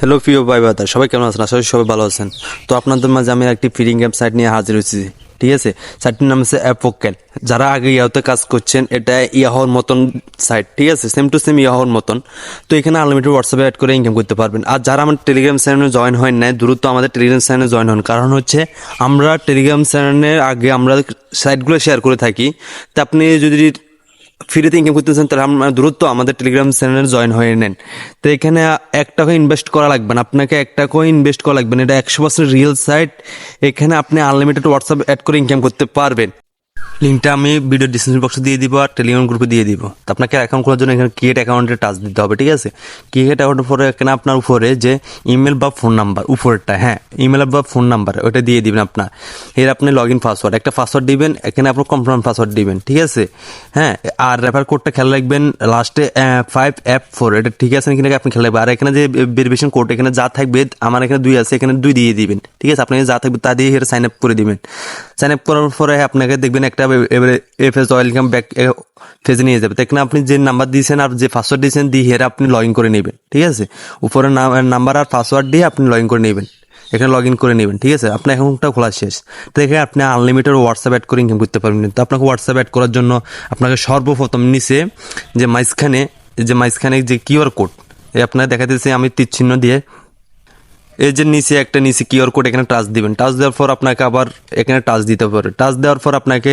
Hello প্রিয় ভাই বাদা সবাই কেমন আছেন? আশা সবাই ভালো আছেন। তো আপনাদের মাঝে আমি একটি ফিডিং গেম সাইট নিয়ে হাজির হয়েছি, ঠিক আছে? সাইটটির নাম হচ্ছে অ্যাপোকেল যারা আগে ইয়াহতে কাজ করছেন, এটা ইয়াহর মতন সাইট ঠিক আছে? সেম টু সেম ইয়াহর মতন। তো এখানে আনলিমিটেড হোয়াটসঅ্যাপে অ্যাড করে ইনকাম করতে পারবেন। আর যারা আমার টেলিগ্রাম চ্যানেলে জয়েন হয় নাই, দ্রুত আমাদের টেলিগ্রাম চ্যানেলে জয়েন হন। কারণ হচ্ছে, আমরা টেলিগ্রাম চ্যানেলের আগে আমরা সাইটগুলো শেয়ার করে থাকি। তা আপনি যদি ফ্রিতে ইনকাম করতেছেন, তাহলে আপনার দূরত্ব আমাদের টেলিগ্রাম চ্যানেলে জয়েন হয়ে নেন। তো এখানে একটা টাকা ইনভেস্ট করা লাগবে না। আপনাকে একটা টাকাও ইনভেস্ট করা লাগবে না। এটা একশো পার্সেন্ট রিয়েল সাইট এখানে আপনি আনলিমিটেড হোয়াটসঅ্যাপ অ্যাড করে ইনকাম করতে পারবেন। লিঙ্কটা আমি ভিডিও ডিসক্রিপশন বক্সে দিয়ে দিব আর টেলিগ্রাম গ্রুপে দিয়ে দিব। তো আপনাকে অ্যাকাউন্ট খোলার জন্য এখানে ক্রিয়েট অ্যাকাউন্টে টাচ দিতে হবে, ঠিক আছে? ক্রিয়েট অ্যাকাউন্টের পরে এখানে আপনার উপরে যে ইমেল বা ফোন নাম্বার উপরেরটা হ্যাঁ ইমেল বা ফোন নাম্বার ওটা দিয়ে দিবেন আপনার। এর আপনি লগ ইন পাসওয়ার্ড একটা পাসওয়ার্ড দিবেন, এখানে আপনার কনফার্ম পাসওয়ার্ড দিবেন, ঠিক আছে? হ্যাঁ আর রেফার কোডটা খেয়াল রাখবেন লাস্টে ফাইভ অ্যাপ ফোর এটা ঠিক আছে নাকি আপনি রাখবেন। আর এখানে যে ভেরিফিকেশন কোড এখানে যা থাকবে, আমার এখানে দুই আছে, এখানে দুই দিয়ে দিবেন, ঠিক আছে? আপনাকে যা থাকবে তা দিয়ে সাইন আপ করে দিবেন। সাইন আপ করার পরে আপনাকে দেখবেন একটা এবারে এফএস ওয়েলকাম ব্যাক ফেজে নিয়ে যাবে। তো এখানে আপনি যে নাম্বার দিয়েছেন আর যে পাসওয়ার্ড দিয়েছেন দিয়ে হেরে আপনি লগ ইন করে নেবেন, ঠিক আছে? উপরে নাম্বার আর পাসওয়ার্ড দিয়ে আপনি লগ ইন করে নেবেন। এখানে লগ ইন করে নেবেন, ঠিক আছে? আপনার অ্যাকাউন্টটা খোলা শেষ। তো এখানে আপনি আনলিমিটেড হোয়াটসঅ্যাপ অ্যাড করে ইনকাম করতে পারবেন। তো আপনাকে হোয়াটসঅ্যাপ অ্যাড করার জন্য আপনাকে সর্বপ্রথম নিচে যে মাঝখানে যে মাঝখানে যে কিউআর কোড এই আপনার দেখা দিচ্ছে আমি তীর চিহ্ন দিয়ে এই যে নিচে একটা নিচে কিউআর কোড এখানে টাচ দিবেন। টাচ দেওয়ার পর আপনাকে আবার এখানে টাচ দিতে পারে টাচ দেওয়ার পর আপনাকে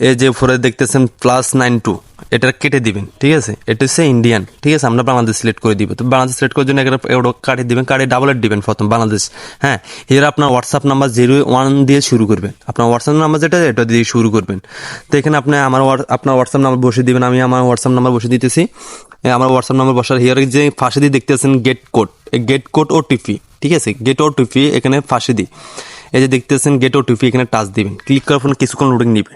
এই যে উপরে দেখতেছেন প্লাস নাইন টু এটা কেটে দিবেন, ঠিক আছে? এটা হচ্ছে ইন্ডিয়ান ঠিক আছে? আমরা বাংলাদেশ সিলেক্ট করে দিব। তো বাংলাদেশ সিলেক্ট করার জন্য এখানে ওটা কাটে দিবেন, কাটে ডাবল এড দিবেন প্রথম বাংলাদেশ হ্যাঁ? এর আপনার হোয়াটসঅ্যাপ নাম্বার জিরো ওয়ান দিয়ে শুরু করবেন। আপনার হোয়াটসঅ্যাপ নাম্বার যেটা, এটা দিয়ে শুরু করবেন। তো এখানে আপনি আমার আপনার হোয়াটসঅ্যাপ নাম্বার বসে দিবেন। আমি আমার হোয়াটসঅ্যাপ নাম্বার বসে দিতেছি। আমার হোয়াটসঅ্যাপ নাম্বার বসার হিয়ার যে ফাঁসে দিয়ে দেখতেছেন get code get code OTP ঠিক আছে? গেট ওটিপি এখানে ফাঁসে দিই এই যে দেখতেছেন গেট ওটিপি এখানে টাচ দিবেন। ক্লিক করার পর কিছুক্ষণ লোডিং নিবে।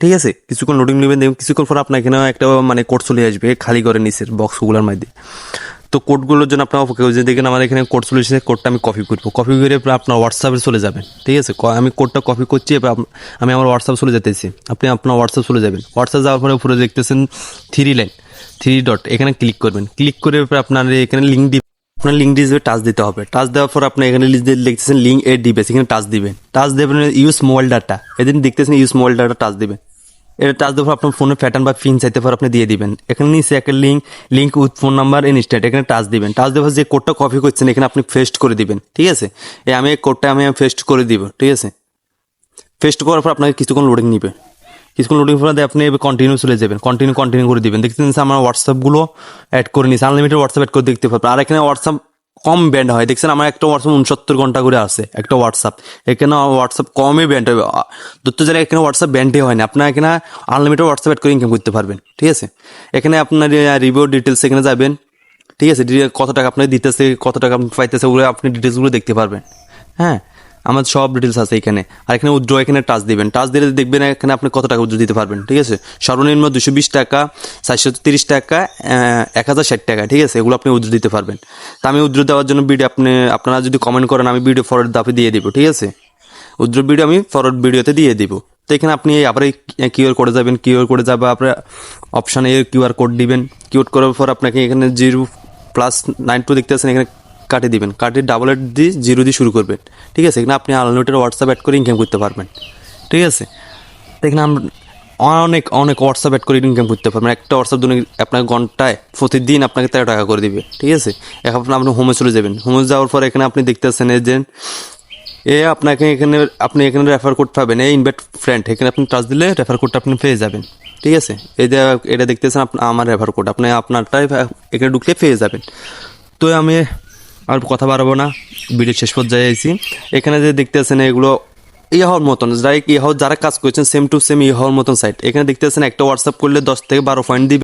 ঠিক আছে? কিছুক্ষণ লোডিং নেবেন, দেখবেন কিছুক্ষণ পর আপনার এখানে একটা মানে কোড চলে আসবে, খালি করে নিচের বক্সগুলোর মধ্যে। তো কোডগুলোর জন্য আপনার অপেক্ষা যে দেখেন আমার এখানে কোড চলে এসেছে কোডটা আমি কপি করব। কপি করে আপনার হোয়াটসঅ্যাপে চলে যাবেন। ঠিক আছে? আমি কোডটা কপি করছি এবার আমি আমার হোয়াটসঅ্যাপ চলে যেতেছি। আপনি আপনার হোয়াটসঅ্যাপ চলে যাবেন। হোয়াটসঅ্যাপ যাওয়ার পরে উপরে দেখতেছেন থ্রি লাইন থ্রি ডট এখানে ক্লিক করবেন। ক্লিক করে আপনার এখানে লিঙ্ক আপনার লিঙ্ক ডিসবে টাচ দিতে হবে। টাচ দেওয়ার পর আপনি এখানে লিখে- লিখতেছেন লিঙ্ক এ ডিবেস এখানে টাচ দিবেন। টাচ দেবেন ইউজ মোবাইল ডাটা এদিন দেখতেছেন ইউজ মোবাইল ডাটা টাচ দিবেন। এটা টাচ দেওয়ার পর আপনার ফোনে প্যাটার্ন বা পিন চাইতে পারে আপনি দিয়ে দিবেন। এখানে নিচে একটা link link with phone number instant এখানে টাচ দিবেন। টাচ দেওয়ার যে কোডটা কপি করছেন, এখানে আপনি ফেস্ট করে দিবেন, ঠিক আছে? এই আমি এই কোডটা আমি ফেস্ট করে দিব, ঠিক আছে? ফেস্ট করার পর আপনাকে কিছুক্ষণ লোডিং নিবে। লোডিং পর আপনি কন্টিনিউ চলে যাবেন। কন্টিনিউ কন্টিনিউ করে দিবেন। দেখতে পাচ্ছেন আমার হোয়াটসঅ্যাপগুলো অ্যাড করে নিয়েছে। আনলিমিটেড হোয়াটসঅ্যাপ অ্যাড করে দেখতে পাবেন আর এখানে হোয়াটসঅ্যাপ কম ব্যান্ড হয়। দেখছেন আমার একটা হোয়াটসঅ্যাপ উনসত্তর ঘণ্টা করে আছে, একটা হোয়াটসঅ্যাপ এখানে হোয়াটসঅ্যাপ কমই ব্যান্ড হবে দত্ত জায়গায় এখানে হোয়াটসঅ্যাপ ব্যান্ডই হয় না, আপনার এখানে আনলিমিটেড হোয়াটসঅ্যাপ অ্যাড করে ইনকাম করতে পারবেন। ঠিক আছে? এখানে আপনার রিভিউ ডিটেলস এখানে যাবেন। ঠিক আছে? কত টাকা আপনাকে দিতেছে, কত টাকা পাইতেছে, ওগুলো আপনি ডিটেলসগুলো দেখতে পারবেন। হ্যাঁ? আমার সব ডিটেলস আছে এখানে। আর এখানে উইথড্র এখানে টাচ দিবেন। টাচ দিলে দেখবেন এখানে আপনি কত টাকা উইথড্র দিতে পারবেন, ঠিক আছে? সর্বনিম্ন দুশো বিশ টাকা, চারশো তিরিশ টাকা এক হাজার ষাট টাকা, ঠিক আছে? এগুলো আপনি উইথড্র দিতে পারবেন। তা আমি উইথড্র দেওয়ার জন্য ভিডিও আপনি, আপনারা যদি কমেন্ট করেন, আমি ভিডিও ফরওয়ার্ড দাপে দিয়ে দিব, ঠিক আছে? উইথড্র ভিডিও আমি ফরওয়ার্ড ভিডিওতে দিয়ে দিব। তো এখানে আপনি আবার এই কিউআর কোডে যাবেন কিউআর কোডে যাবে, আপনার অপশানে কিউআর কোড দিবেন। কিউআর করার পর আপনাকে এখানে জিরো প্লাস নাইন টু দেখতে পাচ্ছেন, এখানে কাটে দিবেন, কাটে ডাবল এইট দিয়ে জিরো দিয়ে শুরু করবেন। ঠিক আছে? এখানে আপনি আনলিমিটেড হোয়াটসঅ্যাপ অ্যাড করে ইনকাম করতে পারবেন। ঠিক আছে? এখানে আমরা অনেক অনেক হোয়াটসঅ্যাপ অ্যাড করে ইনকাম করতে পারবেন। একটা হোয়াটসঅ্যাপ ধরুন আপনার ঘন্টায় প্রতিদিন আপনাকে তেরো টাকা করে দিবে। ঠিক আছে? এখন আপনি হোমে চলে যাবেন। হোমে যাওয়ার পর এখানে আপনি দেখতে পাচ্ছেন যে, এ আপনাকে এখানে, আপনি এখানে রেফার কোড পাবেন এই ইনভাইট ফ্রেন্ড এখানে আপনি টাচ দিলে রেফার কোডটা আপনি পেয়ে যাবেন। ঠিক আছে? এই যে, এটা দেখতেছেন আমার রেফার কোড আপনি আপনারটাই এখানে ঢুকলে পেয়ে যাবেন। তো আমি আর কথা বাড়াবো না, ভিডিও শেষ পর্যায়ে আইসি এখানে যে দেখতে দেখতেছেন এগুলো ইয়াহর মতন, যারা হওয়ার যারা কাজ করছেন সেম টু সেম ইয়াহর মতন সাইট এখানে দেখতেছেন একটা হোয়াটসঅ্যাপ করলে দশ থেকে বারো পয়েন্ট দিবে।